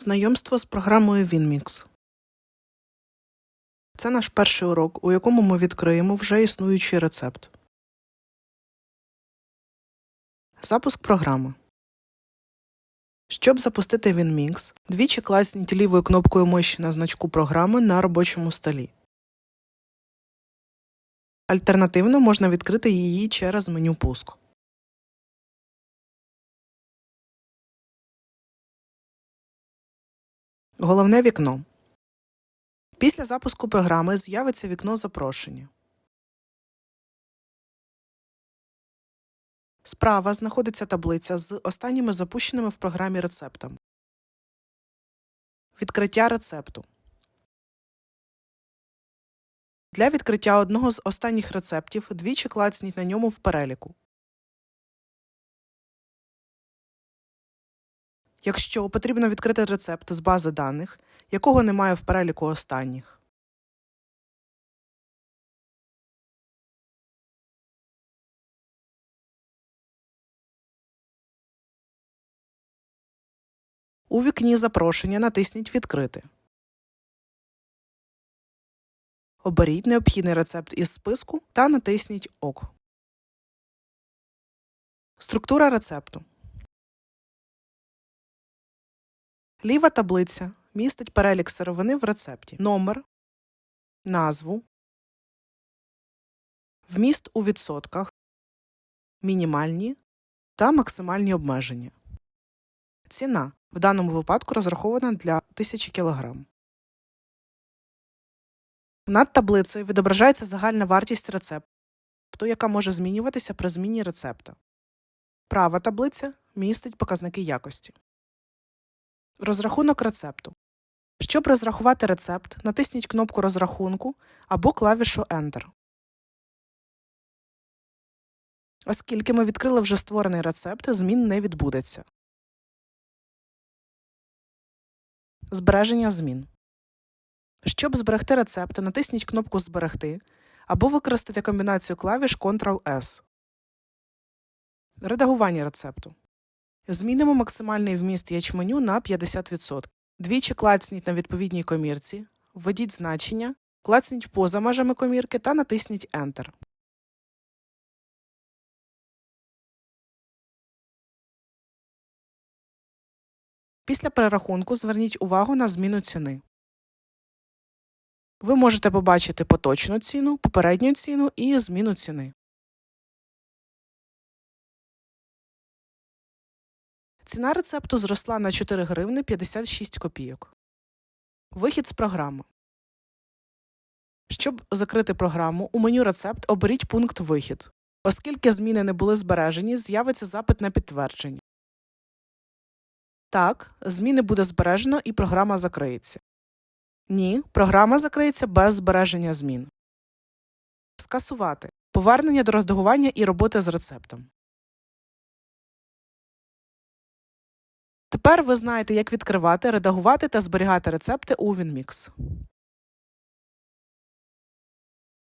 Знайомство з програмою WinMix. Це наш перший урок, у якому ми відкриємо вже існуючий рецепт. Запуск програми. Щоб запустити WinMix, двічі класніть лівою кнопкою миші на значку програми на робочому столі. Альтернативно можна відкрити її через меню пуск. Головне вікно. Після запуску програми з'явиться вікно запрошення. Справа знаходиться таблиця з останніми запущеними в програмі рецептами. Відкриття рецепту. Для відкриття одного з останніх рецептів двічі клацніть на ньому в переліку. Якщо потрібно відкрити рецепт з бази даних, якого немає в переліку останніх. У вікні запрошення натисніть Відкрити. Оберіть необхідний рецепт із списку та натисніть ОК. Структура рецепту. Ліва таблиця містить перелік сировини в рецепті, номер, назву, вміст у відсотках, мінімальні та максимальні обмеження. Ціна в даному випадку розрахована для 1000 кг. Над таблицею відображається загальна вартість рецепту, яка може змінюватися при зміні рецепта. Права таблиця містить показники якості. Розрахунок рецепту. Щоб розрахувати рецепт, натисніть кнопку розрахунку або клавішу Enter. Оскільки ми відкрили вже створений рецепт, змін не відбудеться. Збереження змін. Щоб зберегти рецепт, натисніть кнопку Зберегти або використати комбінацію клавіш Ctrl-S. Редагування рецепту. Змінимо максимальний вміст ячменю на 50%. Двічі клацніть на відповідній комірці, введіть значення, клацніть поза межами комірки та натисніть Enter. Після перерахунку зверніть увагу на зміну ціни. Ви можете побачити поточну ціну, попередню ціну і зміну ціни. Ціна рецепту зросла на 4 гривни 56 копійок. Вихід з програми. Щоб закрити програму, у меню Рецепт оберіть пункт Вихід. Оскільки зміни не були збережені, з'явиться запит на підтвердження. Так, зміни буде збережено і програма закриється. Ні, програма закриється без збереження змін. Скасувати. Повернення до редагування і роботи з рецептом. Тепер ви знаєте, як відкривати, редагувати та зберігати рецепти у WinMix.